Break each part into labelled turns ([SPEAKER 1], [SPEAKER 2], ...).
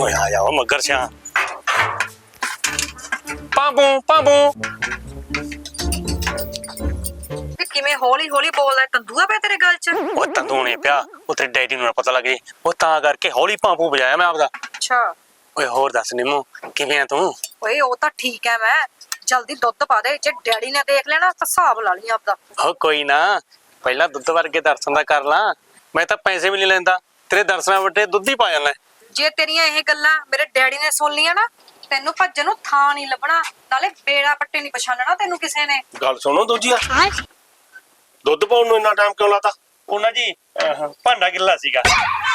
[SPEAKER 1] ਓਏ ਆ ਜਾ ਓ ਮੱਗਰ ਸਿਆ। ਪਾਂਬੂ ਪਾਂਬੂ।
[SPEAKER 2] ਕਿਵੇਂ ਹੌਲੀ ਹੌਲੀ ਬੋਲਦਾ ਤੰਦੂਆ ਪਿਆ ਤੇਰੇ ਗਲ 'ਚ?
[SPEAKER 1] ਉਹ ਤੰਦੂਣੇ ਪਿਆ। ਉਹ ਤੇਰੇ ਡੈਡੀ ਨੂੰ ਨਾ ਪਤਾ ਲੱਗੇ ਉਹ ਤਾਂ ਕਰਕੇ ਹੌਲੀ ਪਾਂਬੂ ਵਜਾਇਆ ਮੈਂ ਆਪਦਾ।
[SPEAKER 2] ਅੱਛਾ।
[SPEAKER 1] ਓਏ ਹੋਰ ਦੱਸ ਨਿੰਮੋ ਕਿਵੇਂ ਆ ਤੂੰ?
[SPEAKER 2] ਓਏ ਉਹ ਤਾਂ ਠੀਕ ਐ ਮੈਂ। ਜਲਦੀ ਦੁੱਧ ਪਾ ਦੇ। ਜੇ ਡੈਡੀ ਨੇ ਦੇਖ ਲੈਣਾ ਤਾਂ ਹਿਸਾਬ ਲਾ ਲਈ ਆਪਦਾ।
[SPEAKER 1] ਹੋ ਕੋਈ ਨਾ। ਪਹਿਲਾਂ ਦੁੱਧ ਵਰਗੇ ਦਰਸ਼ਨ ਦਾ ਕਰ ਲਾਂ। ਮੈਂ ਤਾਂ ਪੈਸੇ ਵੀ ਨਹੀਂ ਲੈਂਦਾ। ਤੇਰੇ ਦਰਸ਼ਨਾਂ ਵੱਟੇ ਦੁੱਧ ਹੀ ਪਾ ਜਾਣਾ
[SPEAKER 2] ਜੇ ਤੇਰੀਆਂ ਇਹ ਗੱਲਾਂ ਮੇਰੇ ਡੈਡੀ ਨੇ ਸੁਣ ਲੀਆਂ ਨਾ ਤੈਨੂੰ ਭੱਜਣ ਨੂੰ ਥਾਂ ਨਹੀਂ ਲੱਭਣਾ ਨਾਲੇ ਬੇੜਾ ਪੱਟੇ ਨਹੀਂ ਪਛਾਣਨਾ ਤੈਨੂੰ ਕਿਸੇ ਨੇ।
[SPEAKER 3] ਗੱਲ ਸੁਣੋ ਦੂਜੀ ਆ ਦੁੱਧ ਪਾਉਣ ਨੂੰ ਇੰਨਾ ਟਾਈਮ ਕਿਉਂ ਲਾਤਾ?
[SPEAKER 1] ਉਹਨਾਂ ਜੀ ਅਹ, ਭਾਂਡਾ ਗਿੱਲਾ ਸੀਗਾ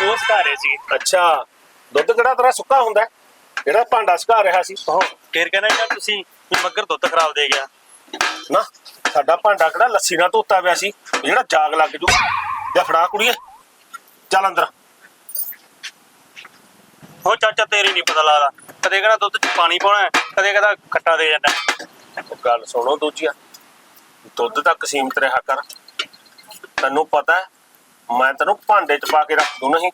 [SPEAKER 1] ਉਹ ਸਕਾਰੇ ਸੀ।
[SPEAKER 3] ਅੱਛਾ ਦੁੱਧ ਕਿਹੜਾ ਤੇਰਾ ਸੁੱਕਾ ਹੁੰਦਾ ਹੈ? ਜਿਹੜਾ ਭਾਂਡਾ ਸੁਕਾ ਰਿਹਾ ਸੀ
[SPEAKER 1] ਉਹ ਫੇਰ ਕਹਿੰਦਾ ਯਾਰ ਤੁਸੀਂ ਵੀ ਮੱਗਰ ਦੁੱਧ ਖਰਾਬ ਦੇ ਗਿਆ।
[SPEAKER 3] ਨਾ ਸਾਡਾ ਭਾਂਡਾ ਕਿਹੜਾ ਲੱਸੀ ਨਾਲ ਧੋਤਾ ਪਿਆ ਸੀ ਜਿਹੜਾ ਜਾਗ ਲੱਗ ਜੂ। ਜਾਂ ਫੜਾ ਕੁੜੀਏ। ਚੱਲ ਅੰਦਰ।
[SPEAKER 1] ਉਹ ਚਾਚਾ ਤੇਰੀ ਨਹੀਂ ਪਤਾ ਲੱਗਦਾ। ਕਦੇ ਕਹਿੰਦਾ ਦੁੱਧ ਚ ਪਾਣੀ ਪਾਉਣਾ ਹੈ, ਕਦੇ ਕਹਿੰਦਾ ਖੱਟਾ ਦੇ ਜਾਂਦਾ ਹੈ।
[SPEAKER 3] ਉਹ ਗੱਲ ਸੁਣੋ ਦੂਜੀਆ ਦੁੱਧ ਤੱਕ ਸੀਮਤ ਰਿਹਾ ਕਰ। ਤੈਨੂੰ ਪਤਾ ਹੈ, ਮੈਂ ਤੈਨੂੰ ਭਾਂਡੇ 'ਚ ਪਾ ਕੇ ਰੱਖ ਦੂੰ ਨਹੀਂ।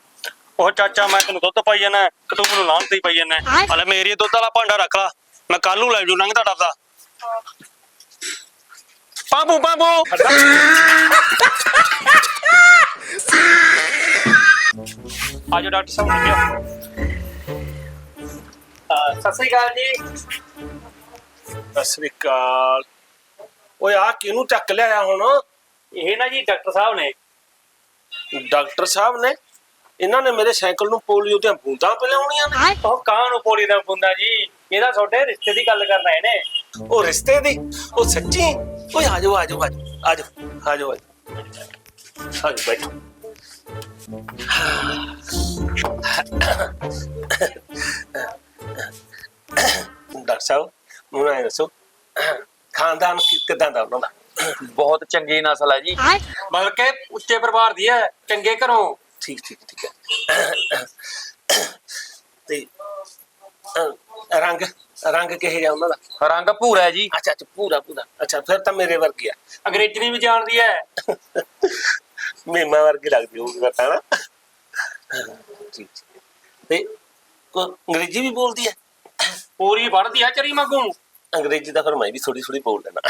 [SPEAKER 1] ਉਹ ਚਾਚਾ ਮੈਂ ਤੈਨੂੰ ਦੁੱਧ ਪਾਈ ਜਾਣਾ ਤੇ ਤੂੰ ਮੈਨੂੰ ਲਾਹਣ ਤੇ ਹੀ ਪਾਈ ਜਾਣਾ ਹਲੇ ਮੇਰੀ ਦੁੱਧ ਵਾਲਾ ਭਾਂਡਾ ਰੱਖ ਲਾ ਮੈਂ ਕੱਲ ਨੂੰ ਲੈ ਜੂ ਲੰਘਦਾ ਡਰਦਾ। ਪਾਬੂ ਪਾਬੂ! ਆਜੋ ਡਾਕਟਰ ਸਾਹਿਬ ਨੂੰ ਕਿਹਾ ਸਤਿ ਸ੍ਰੀ ਅਕਾਲ ਜੀ।
[SPEAKER 3] ਸਤਿ ਸ੍ਰੀ ਅਕਾਲ। ਓਏ ਆ ਕਿਹਨੂੰ ਚੱਕ ਲਿਆਇਆ ਹੁਣ?
[SPEAKER 1] ਇਹ ਨਾ ਜੀ ਡਾਕਟਰ ਸਾਹਿਬ ਨੇ।
[SPEAKER 3] ਡਾਕਟਰ ਸਾਹਿਬ ਨੇ? ਇਹਨਾਂ ਨੇ ਮੇਰੇ ਸਾਈਕਲ ਨੂੰ ਪੋਲੀਓ ਦੀਆਂ ਬੂੰਦਾਂ ਪਿਲਾਉਣੀਆਂ ਨੇ।
[SPEAKER 1] ਉਹ ਕਾਂ ਨੂੰ ਪੋਲੀ ਦਾ ਬੁੰਦਾ ਜੀ। ਇਹਦਾ ਤੁਹਾਡੇ ਰਿਸ਼ਤੇ ਦੀ ਗੱਲ ਕਰਨਾ ਇਹਨੇ
[SPEAKER 3] ਉਹ ਰਿਸ਼ਤੇ ਦੀ? ਉਹ ਸੱਚੀ? ਓਏ ਆ ਜਾਓ ਆ ਜਾਓ ਆ ਜਾਓ ਆ ਜਾਓ ਆ ਜਾਓ। ਆ ਜਾਓ। ਬੈਠੋ। ਸਾਹਿਬ ਮੈਨੂੰ ਇਹ ਦੱਸੋ। ਖਾਨਦਾਨ ਕਿ- ਕਿੱਦਾਂ ਦਾ ਉਹਨਾਂ ਦਾ?
[SPEAKER 4] ਬਹੁਤ ਚੰਗੀ ਨਸਲ ਹੈ ਜੀ। ਬਲਕਿ ਉੱਚੇ ਪਰਿਵਾਰ ਦੀ ਹੈ ਚੰਗੇ ਘਰੋਂ।
[SPEAKER 3] ਠੀਕ ਠੀਕ ਠੀਕ ਹੈ। ਤੇ ਰੰਗ ਰੰਗ ਕਿਹੇ ਜਿਹਾ ਉਹਨਾਂ ਦਾ?
[SPEAKER 4] ਰੰਗ ਭੂਰਾ ਹੈ ਜੀ।
[SPEAKER 3] ਅੱਛਾ ਅੱਛਾ ਪੂਰਾ ਪੂਰਾ ਅੱਛਾ ਫਿਰ ਤਾਂ ਮੇਰੇ ਵਰਗੀ ਆ।
[SPEAKER 4] ਅੰਗਰੇਜ਼ੀ ਵੀ ਜਾਣਦੀ ਹੈ।
[SPEAKER 3] ਮੀਮਾ ਵਰਗੀ ਲੱਗਦੀ ਹੋਊਗੀ ਤਾਂ ਨਾ। ਠੀਕ ਠੀਕ। ਤੇ ਕੋ ਅੰਗਰੇਜ਼ੀ ਵੀ ਬੋਲਦੀ ਹੈ?
[SPEAKER 4] ਪੂਰੀ ਵੜਦੀ ਹੈ ਚਰੀ ਮੰਗੂ
[SPEAKER 3] ਅੰਗਰੇਜ਼ੀ ਤਾਂ ਫਿਰ ਮੈਂ ਵੀ ਥੋੜੀ ਥੋੜੀ ਬੋਲ ਲੈਣਾ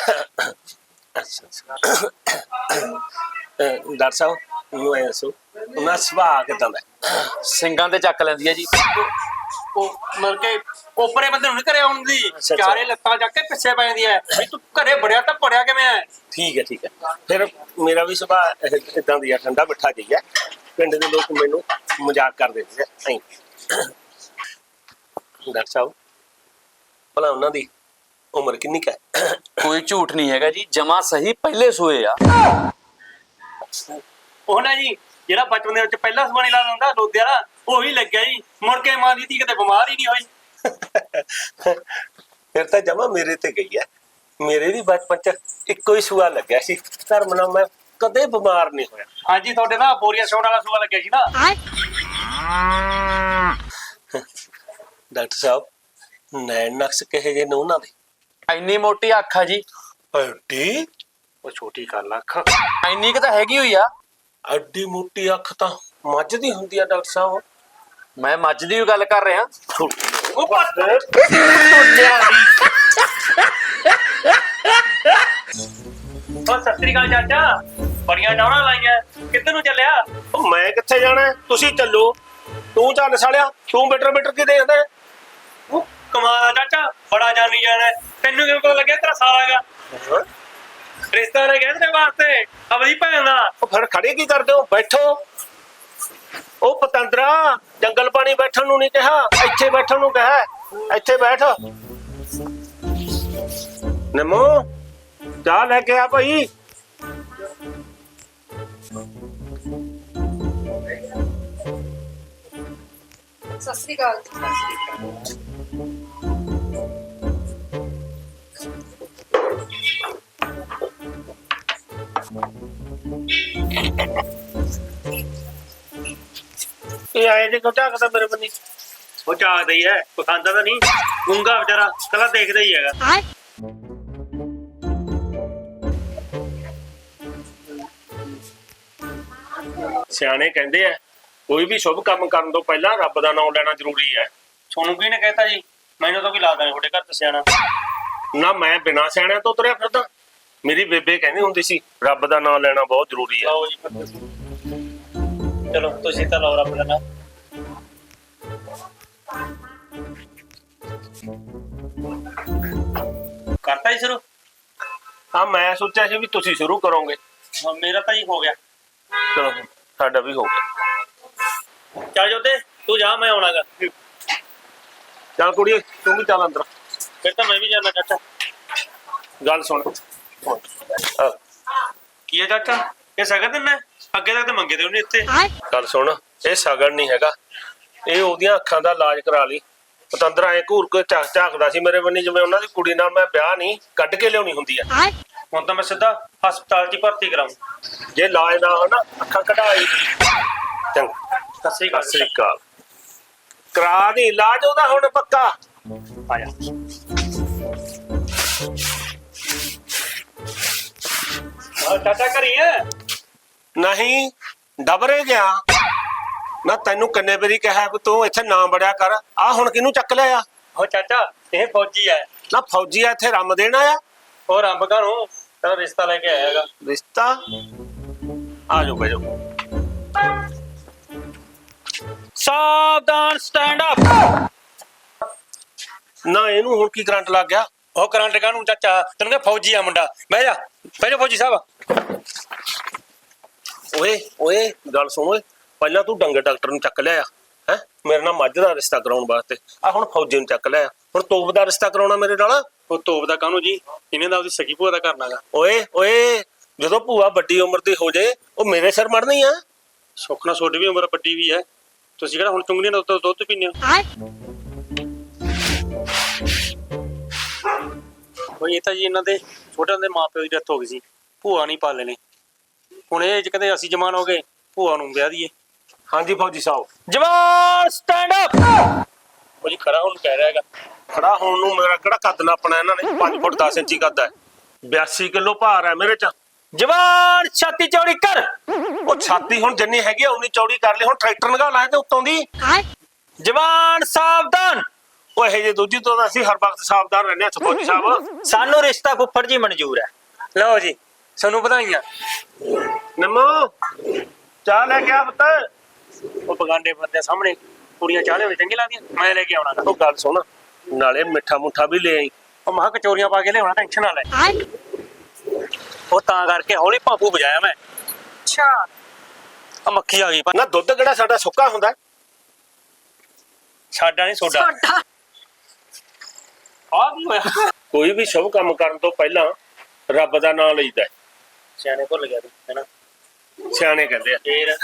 [SPEAKER 3] ਅੱਛਾ ਅੱਛਾ। ਅਹ, ਡਾਕਟਰ ਸਾਹਿਬ ਮੈਨੂੰ ਇਹ ਦੱਸੋ ਉਹਨਾਂ ਸੁਭਾਅ ਕਿਦਾਂ ਦਾ? ਹੈ?
[SPEAKER 4] ਸਿੰਘਾਂ ਤੇ ਚੱਕ ਲੈਂਦੀ ਹੈ ਜੀ। ਉਹ ਮਰ ਕੇ ਕੋਪਰੇ ਬੰਦੇ ਨੂੰ ਘਰੇ ਆਉਣ ਦੀ
[SPEAKER 3] ਅੱਛਾ।
[SPEAKER 4] ਚਾਰੇ ਲੱਤਾਂ ਚੱਕ ਕੇ ਪਿੱਛੇ ਪੈ ਜਾਂਦੀ ਹੈ ਵੀ ਤੂੰ ਘਰੇ ਬੜਿਆ ਤਾਂ ਪੜਿਆ ਕਿਵੇਂ ਹੈ
[SPEAKER 3] ਠੀਕ ਹੈ ਠੀਕ ਹੈ ਫਿਰ ਮੇਰਾ ਵੀ ਸੁਭਾਅ ਇਦਾਂ ਦੀ ਆ ਠੰਡਾ ਮਿੱਠਾ ਜਿਹਾ ਪਿੰਡ ਦੇ ਲੋਕ ਮੈਨੂੰ ਮਜ਼ਾਕ ਕਰਦੇ ਨੇ ਐਂ। ਡਾਕਟਰ ਸਾਹਿਬ ਭਲਾ ਉਹਨਾਂ ਦੀ ਉਮਰ ਕਿੰਨੀ ਕੁ ਹੈ?
[SPEAKER 4] ਕੋਈ ਝੂਠ ਨਹੀਂ ਹੈਗਾ ਜੀ ਜਮਾ ਸਹੀ ਪਹਿਲੇ ਸੋਏ ਆ।
[SPEAKER 1] ਉਹ ਨਾ ਜੀ ਜਿਹੜਾ ਬਚਪਨ ਦੇ ਵਿੱਚ ਪਹਿਲਾ ਸਵਾਣੀ ਲਾ ਦਿੰਦਾ ਲੋਦੇ ਵਾਲਾ ਉਹੀ ਲੱਗਿਆ ਜੀ। ਮੁੜ ਕੇ ਮਾਂ ਦੀ ਧੀ ਕਿਤੇ ਬਿਮਾਰ ਹੀ ਨਹੀਂ ਹੋਈ।
[SPEAKER 3] ਫਿਰ ਤਾਂ ਜਮਾ ਮੇਰੇ ਤੇ ਗਈ ਹੈ। ਮੇਰੇ ਵੀ ਬਚਪਨ ਚ ਇੱਕੋ ਹੀ ਸੂਆ ਲੱਗਿਆ ਸੀ। ਧਰਮ ਨਾਲ ਮੈਂ ਕਦੇ ਬਿਮਾਰ ਨਹੀਂ ਹੋਇਆ।
[SPEAKER 1] ਹਾਂਜੀ ਤੁਹਾਡੇ ਨਾ ਬੋਰੀਆ ਸੌਣ ਵਾਲਾ ਸੂਆ ਲੱਗਿਆ ਸੀ ਨਾ।
[SPEAKER 3] ਡਾਕਟਰ ਸਾਹਿਬ ਨੈਣ ਨਕਸ ਕਹੇ ਜੇ ਨੇ ਉਹਨਾਂ ਦੇ?
[SPEAKER 4] ਇੰਨੀ ਮੋਟੀ ਅੱਖ ਆ ਜੀ।
[SPEAKER 3] ਐਡੀ?
[SPEAKER 1] ਉਹ ਛੋਟੀ ਕਰ ਅੱਖ।
[SPEAKER 4] ਇੰਨੀ ਕਿ ਤਾਂ ਹੈਗੀ ਹੋਈ ਆ।
[SPEAKER 3] ਐਡੀ ਮੋਟੀ ਅੱਖ ਤਾਂ ਮੱਝ ਦੀ ਹੁੰਦੀ ਆ ਡਾਕਟਰ ਸਾਹਿਬ।
[SPEAKER 4] ਮੈਂ ਮੱਝ ਦੀ ਵੀ ਗੱਲ ਕਰ ਰਿਹਾ।
[SPEAKER 1] ਉਹ ਉਹ ਚਾਚਾ। ਬੜੀਆਂ ਡਾਉਣਾ ਲਾਈਆਂ। ਕਿੱਧਰ ਨੂੰ ਚੱਲਿਆ?
[SPEAKER 3] ਉਹ ਮੈਂ ਕਿੱਥੇ ਜਾਣਾ? ਤੁਸੀਂ ਚੱਲੋ। ਤੂੰ ਚੱਲ ਸਾਲਿਆ। ਤੂੰ ਬੈਟਰ ਬੈਟਰ ਕੀ ਦੇਖਦਾ?
[SPEAKER 1] ਉਹ ਬੜਾ ਜਾਣੀ ਜਾਣਾ। ਤੈਨੂੰ ਕਿਵੇਂ ਪਤਾ ਲੱਗਿਆ ਤੇਰਾ ਸਾਲਾ ਹੈਗਾ? ਰਿਸ਼ਤਾ ਗਿਆ ਤੇਰੇ ਵਾਸਤੇ ਅਬਲੀ ਭੈਣ ਦਾ।
[SPEAKER 3] ਉਹ ਫਿਰ ਖੜੇ ਕੀ ਕਰਦੇ ਹੋ? ਬੈਠੋ। ਉਹ ਪਤੰਦਰਾ ਜੰਗਲ ਪਾਣੀ ਬੈਠਣ ਨੂੰ ਨਹੀਂ ਕਿਹਾ ਇੱਥੇ ਬੈਠਣ ਨੂੰ ਕਿਹਾ। ਇੱਥੇ ਬੈਠ। ਨਮੋ ਚਾਹ ਲੈ ਕੇ ਆ ਭਾਈ।
[SPEAKER 2] ਸਤਿ ਸ੍ਰੀ ਅਕਾਲ
[SPEAKER 3] ਇਹ ਆਏ ਜੇ ਕੋਟਾ ਕਦਾ ਮੇਰੇ ਬੰਨੀ?
[SPEAKER 1] ਉਹ ਝਾਕਦਾ ਹੀ ਹੈ ਖਾਂਦਾ ਤਾਂ ਨਹੀਂ। ਗੁੰਗਾ ਵਿਚਾਰਾ ਕੱਲਾ ਦੇਖਦਾ ਹੀ ਹੈਗਾ।
[SPEAKER 3] ਸਿਆਣੇ ਕਹਿੰਦੇ ਆ ਕੋਈ ਵੀ ਸ਼ੁਭ ਕੰਮ ਕਰਨ ਤੋਂ ਪਹਿਲਾਂ ਰੱਬ ਦਾ ਨਾਮ ਲੈਣਾ ਜ਼ਰੂਰੀ ਹੈ।
[SPEAKER 1] ਤੁਹਾਨੂੰ ਕੀ ਨੇ ਕਹਿਤਾ ਜੀ? ਮੈਨੂੰ ਤਾਂ ਕੋਈ ਲੱਗਦਾ ਨਹੀਂ ਤੁਹਾਡੇ ਘਰ ਤੇ ਸਿਆਣਾ।
[SPEAKER 3] ਨਾ ਮੈਂ ਬਿਨਾਂ ਸਿਆਣਿਆਂ ਤੋਂ ਤੁਰਿਆ ਫਿਰਦਾ। ਮੇਰੀ ਬੇਬੇ ਕਹਿੰਦੀ ਹੁੰਦੀ ਸੀ ਰੱਬ ਦਾ ਨਾਮ ਲੈਣਾ ਬਹੁਤ ਜ਼ਰੂਰੀ ਹੈ।
[SPEAKER 1] ਲਓ ਜੀ ਫਿਰ ਤੁਸੀਂ। ਚਲੋ ਤੁਸੀਂ ਤਾਂ ਲਾਓ ਰੱਬ ਦਾ ਨਾਮ। ਕਰਤਾ ਹੀ ਸ਼ੁਰੂ?
[SPEAKER 3] ਹਾਂ ਮੈਂ ਸੋਚਿਆ ਸੀ ਵੀ ਤੁਸੀਂ ਸ਼ੁਰੂ ਕਰੋਗੇ।
[SPEAKER 1] ਹਾਂ, ਮੇਰਾ ਤਾਂ ਹੀ ਹੋ ਗਿਆ।
[SPEAKER 3] ਚਲੋ ਸਾਡਾ ਵੀ ਹੋ ਗਿਆ।
[SPEAKER 1] ਚੱਲ ਜੋਤੇ ਤੂੰ ਜਾ ਮੈਂ ਆਉਣਾਗਾ।
[SPEAKER 3] ਚੱਲ ਕੁੜੀਏ ਤੂੰ ਵੀ ਚੱਲ ਅੰਦਰ।
[SPEAKER 1] ਫਿਰ ਤਾਂ ਮੈਂ ਵੀ ਜਾਣਾ ਚਾਚਾ।
[SPEAKER 3] ਗੱਲ ਸੁਣ।
[SPEAKER 1] ਕੀ ਹੈ ਚਾਚਾ? ਇਹ ਸਕਦ ਦਿੰਨਾ ਅੱਗੇ ਤੱਕ ਤਾਂ ਮੰਗੇ ਤੇ ਉਹਨੇ ਇੱਥੇ।
[SPEAKER 3] ਗੱਲ ਸੁਣ ਇਹ ਸਗਨ ਨਹੀਂ ਹੈਗਾ। ਇਹ ਉਹਦੀਆਂ ਅੱਖਾਂ ਦਾ ਇਲਾਜ ਕਰਾ ਲਈ। ਪਤੰਦਰ ਐ ਘੂਰ ਕੇ ਝਾਕ ਝਾਕਦਾ ਸੀ ਮੇਰੇ ਬੰਨੀ ਜਿਵੇਂ ਉਹਨਾਂ ਦੀ ਕੁੜੀ ਨਾਲ ਮੈਂ ਵਿਆਹ ਨਹੀਂ ਕੱਢ ਕੇ ਲਿਆਉਣੀ ਹੁੰਦੀ ਆ।
[SPEAKER 1] ਹੁਣ ਤਾਂ ਮੈਂ ਸਿੱਧਾ ਹਸਪਤਾਲ 'ਚ ਹੀ ਭਰਤੀ ਕਰਾਉਂ।
[SPEAKER 3] ਜੇ ਇਲਾਜ ਨਾ ਹੋ ਨਾ ਅੱਖਾਂ ਕਢਾਈ ਚੰਗਾ।
[SPEAKER 1] ਸਤਿ ਸ੍ਰੀ ਅਕਾਲ।
[SPEAKER 3] ਸਤਿ ਸ੍ਰੀ ਅਕਾਲ। ਕਰਾ ਦੀ ਇਲਾਜ ਉਹਦਾ ਹੁਣ ਪੱਕਾ।
[SPEAKER 1] ਆ ਜਾ ਹਾਂ ਚਾਚਾ ਕਰੀਏ
[SPEAKER 3] ਨਹੀਂ ਡਬਰੇ ਗਿਆ। ਨਾ ਤੈਨੂੰ ਕਿੰਨੇ ਵਾਰੀ ਕਿਹਾ ਵੀ ਤੂੰ ਇੱਥੇ ਨਾ ਬੜਿਆ ਕਰ। ਆ ਹੁਣ ਕਿਹਨੂੰ ਚੱਕ ਲਿਆ?
[SPEAKER 1] ਹੋ ਚਾਚਾ ਇਹ ਫੌਜੀ ਹੈ।
[SPEAKER 3] ਨਾ ਫੌਜੀ ਆ ਇੱਥੇ ਰੰਮ ਦੇਣ ਆਇਆ?
[SPEAKER 1] ਹੋਰ ਅੰਬ ਘਰੋਂ ਤੇਰਾ ਰਿਸ਼ਤਾ ਲੈ ਕੇ ਆਇਆ ਹੈਗਾ।
[SPEAKER 3] ਰਿਸ਼ਤਾ? ਆ ਜਾਓ ਬੈਜੋ
[SPEAKER 1] ਸਾਵਧਾਨ ਸਟੈਂਡ ਅਪ
[SPEAKER 3] ਨਾ ਇਹਨੂੰ ਹੁਣ ਕੀ ਕਰੰਟ ਲੱਗ ਗਿਆ?
[SPEAKER 1] ਉਹ ਕਰੰਟ ਕਾਨੂੰ ਚਾਚਾ? ਤੈਨੂੰ ਕਿਹਾ ਫੌਜੀ ਆ ਮੁੰਡਾ। ਬਹਿ ਜਾ ਬਹਿ ਜਾ ਫੌਜੀ ਸਾਹਿਬ।
[SPEAKER 3] ਓਏ ਓਏ ਗੱਲ ਸੁਣ ਓਏ। ਪਹਿਲਾਂ ਤੂੰ ਡੰਗਰ ਡਾਕਟਰ ਨੂੰ ਚੱਕ ਲਿਆ ਹੈ? ਮੇਰੇ ਨਾਲ ਮੱਝ ਦਾ ਰਿਸ਼ਤਾ ਕਰਾਉਣ ਵਾਸਤੇ। ਆ ਹੁਣ ਫੌਜੀ ਨੂੰ ਚੱਕ ਲਿਆ ਹੁਣ ਤੋਪ ਦਾ ਰਿਸ਼ਤਾ ਕਰਾਉਣਾ ਮੇਰੇ ਨਾਲ?
[SPEAKER 1] ਉਹ ਤੋਪ ਦਾ ਕਾਨੂੰ ਜੀ? ਇਹਨੇ ਦਾ ਉਹਦੀ ਸਗੀ ਭੂਆ ਦਾ ਕਰਨਾਗਾ
[SPEAKER 3] ਓਏ ਓਏ ਜਦੋਂ ਭੂਆ ਵੱਡੀ ਉਮਰ ਦੀ ਹੋ ਜੇ ਉਹ ਮੇਰੇ ਸਿਰ ਮੜਨੀ ਆ?
[SPEAKER 1] ਸੁਖਣਾ ਛੋਟੀ ਵੀ ਉਮਰ ਵੱਡੀ ਵੀ ਹੈ। ਤੁਸੀਂ ਕਿਹੜਾ ਹੁਣ ਚੁੰਗਲੀਆਂ ਦਾ ਦੁੱਧ- ਦੁੱਧ ਪੀਂਦੇ ਹੋ? ਕੋਈ ਇਹ ਤਾਂ ਜੀ ਇਹਨਾਂ ਦੇ ਛੋਟੇ ਹੁੰਦੇ ਮਾਪਿਓ ਦੀ ਡੈਥ ਹੋ ਗਈ ਸੀ। ਭੂਆ ਨਹੀਂ ਪਾਲੇ ਨੇ। ਹੁਣ ਇਹ ਕਹਿੰਦੇ ਅਸੀਂ ਜਵਾਨ ਹੋ ਗਏ ਭੂਆ ਨੂੰ ਵਿਆਹ ਦਈਏ
[SPEAKER 3] ਹਾਂਜੀ ਫੌਜੀ ਸਾਹਿਬ।
[SPEAKER 1] ਜਵਾਨ ਸਟੈਂਡ ਅਪ ਉਹ ਜੀ ਖੜਾ ਹੁਣ ਕਹਿ ਰਿਹਾ ਹੈਗਾ।
[SPEAKER 3] ਖੜਾ ਹੋਣ ਨੂੰ ਮੇਰਾ ਕਿਹੜਾ ਕੱਦ ਨਾਪਣਾ ਇਹਨਾਂ ਨੇ? 5 ਫੁੱਟ 10 ਇੰਚੀ ਕੱਦ ਹੈ। 82 ਕਿਲੋ ਭਾਰ ਹੈ ਮੇਰੇ ਚ।
[SPEAKER 1] ਜਵਾਨ ਛਾਤੀ ਚੌੜੀ ਕਰ।
[SPEAKER 3] ਉਹ ਛਾਤੀ ਹੁਣ ਜਿੰਨੀ ਹੈਗੀ ਆ ਉਨੀ ਚੌੜੀ ਕਰ ਲਈ। ਹੁਣ ਟਰੈਕਟਰ ਨਗਾ ਲਾਇਆ ਤੇ ਉੱਤੋਂ ਦੀ।
[SPEAKER 1] ਜਵਾਨ ਸਾਵਧਾਨ।
[SPEAKER 3] ਉਹ ਇਹ ਜੇ ਦੂਜੀ ਤੋਂ ਤਾਂ ਅਸੀਂ ਹਰ ਵਕਤ ਸਾਵਧਾਨ ਰਹਿੰਦੇ ਹਾਂ ਫੌਜੀ ਸਾਹਿਬ।
[SPEAKER 1] ਸਾਨੂੰ ਰਿਸ਼ਤਾ ਫੁੱਫੜ ਜੀ ਮਨਜ਼ੂਰ ਹੈ। ਲਓ ਜੀ ਸਾਨੂੰ ਵਧਾਈਆਂ।
[SPEAKER 3] ਨਿੰਮੋ ਚਾਹ ਲੈ ਕੇ ਆ ਪੁੱਤ।
[SPEAKER 1] ਉਹ ਬਗਾਂਡੇ ਬੰਦੇ ਸਾਹਮਣੇ ਕੁੜੀਆਂ ਚਾਹਲੇ ਵਿੱਚ ਚੰਗੀ ਲੱਗਦੀਆਂ ਮੈਂ ਲੈ ਕੇ ਆਉਣਾ ਗਾ।
[SPEAKER 3] ਉਹ ਗੱਲ ਸੁਣ ਨਾਲੇ ਮਿੱਠਾ ਮੁੱਠਾ ਵੀ ਲੈ ਆਈ
[SPEAKER 1] ਉਹ ਮਹਾ ਕਚੋਰੀਆਂ ਪਾ ਕੇ ਲਿਆਉਣਾ ਟੈਨਸ਼ਨ ਨਾ ਲੈ। ਉਹ ਤਾਂ ਕਰਕੇ ਹੌਲੀ ਭਾਪੂ ਵਜਾਇਆ ਮੈਂ।
[SPEAKER 2] ਅੱਛਾ।
[SPEAKER 1] ਆ ਮੱਖੀ ਆ ਗਈ ਪਰ
[SPEAKER 3] ਨਾ ਦੁੱਧ ਕਿਹੜਾ ਸਾਡਾ ਸੁੱਕਾ ਹੁੰਦਾ? ਹੈ?
[SPEAKER 1] ਸਾਡਾ ਨਹੀਂ ਸੋਡਾ।
[SPEAKER 2] ਤੁਹਾਡਾ
[SPEAKER 1] ਆ ਕੀ ਹੋਇਆ?
[SPEAKER 3] ਕੋਈ ਵੀ ਸ਼ੁਭ ਕੰਮ ਕਰਨ ਤੋਂ ਪਹਿਲਾਂ ਰੱਬ ਦਾ ਨਾਮ ਲਈਦਾ। ਹੈ।
[SPEAKER 1] ਸਿਆਣੇ ਭੁੱਲ ਗਿਆ ਤੂੰ ਹੈਨਾ
[SPEAKER 3] ਸਿਆਣੇ ਕਹਿੰਦੇ ਆ।
[SPEAKER 1] ਫੇਰ